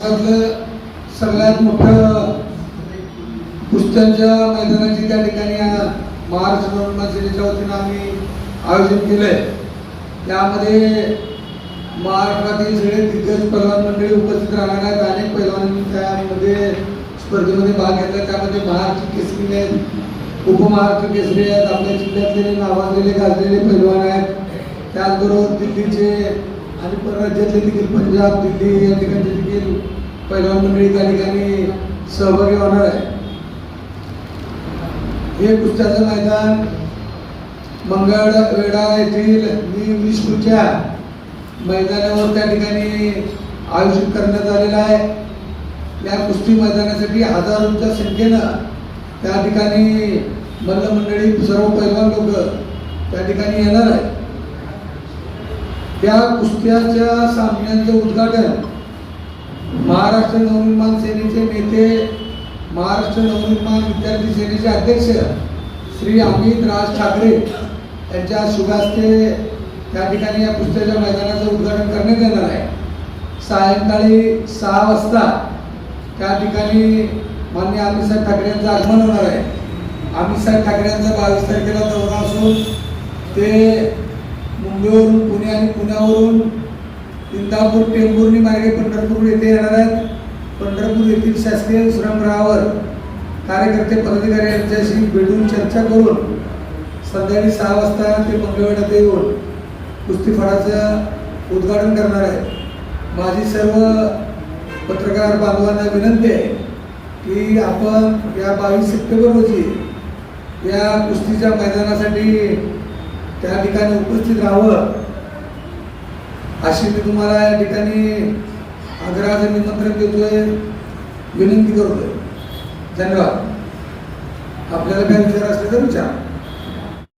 सगळ्यात मोठं कुस्त्यांच्या मैदानाची त्या ठिकाणी महाराष्ट्र नवनिर्माण सेनेच्या वतीनं आम्ही आयोजन केलंय. त्यामध्ये महाराष्ट्रातील सगळे दिग्गज पैलवान मंडळी उपस्थित राहणार आहेत. अनेक पैलवानांनी त्यामध्ये स्पर्धेमध्ये भाग घेतला. त्यामध्ये महाराष्ट्र केसरी आहेत उपमहाराष्ट्र केसरी आहेत आपल्या जिल्ह्यातले नावाजलेले गाजलेले पैलवान आहेत. त्याचबरोबर दिल्लीचे आणि परराज्यातले देखील पंजाब दिल्ली या ठिकाणचे देखील पैलवान मंडळी त्या ठिकाणी सहभागी होणार आहे. हे कुस्त्याचं मैदान मंगळवेढा येथील मी मैदानावर त्या ठिकाणी आयोजित करण्यात आलेलं आहे. या कुस्ती मैदानासाठी हजारोंच्या संख्येनं त्या ठिकाणी मल्लमंडळी सर्व पैलवान लोक त्या ठिकाणी येणार आहे त्या कुस्त्याच्या सामन्यांचं उद्घाटन महाराष्ट्र नवनिर्माण सेनेचे नेते महाराष्ट्र नवनिर्माण विद्यार्थी सेनेचे अध्यक्ष श्री अमित राज ठाकरे यांच्या शुभास्ते त्या ठिकाणी या कुस्त्याच्या मैदानाचं उद्घाटन करण्यात येणार आहे. सायंकाळी सहा वाजता त्या ठिकाणी मान्य अमितसाहेब ठाकरे यांचं आगमन होणार आहे. अमितसाहेब ठाकरे यांचा बावीस तारखेला दौरा असून ते मुंबईवरून पुणे आणि पुण्यावरून इंदापूर टेंभुर्णी मार्गे पंढरपूर येथे येणार आहेत. पंढरपूर येथील शासकीय विश्रामगृहावर कार्यकर्ते पदाधिकारी यांच्याशी भेटून चर्चा करून संध्याकाळी सहा वाजता ते मंगळवेढात येऊन कुस्ती फळाचं उद्घाटन करणार आहेत. माझी सर्व पत्रकार बांधवांना विनंती आहे की आपण या बावीस सप्टेंबर रोजी या कुस्तीच्या मैदानासाठी त्या ठिकाणी उपस्थित राहावं. अशी मी तुम्हाला या ठिकाणी आग्रहाचं निमंत्रण देतोय. विनंती करतोय. धन्यवाद. आपल्याला काय विचार असले तर विचार.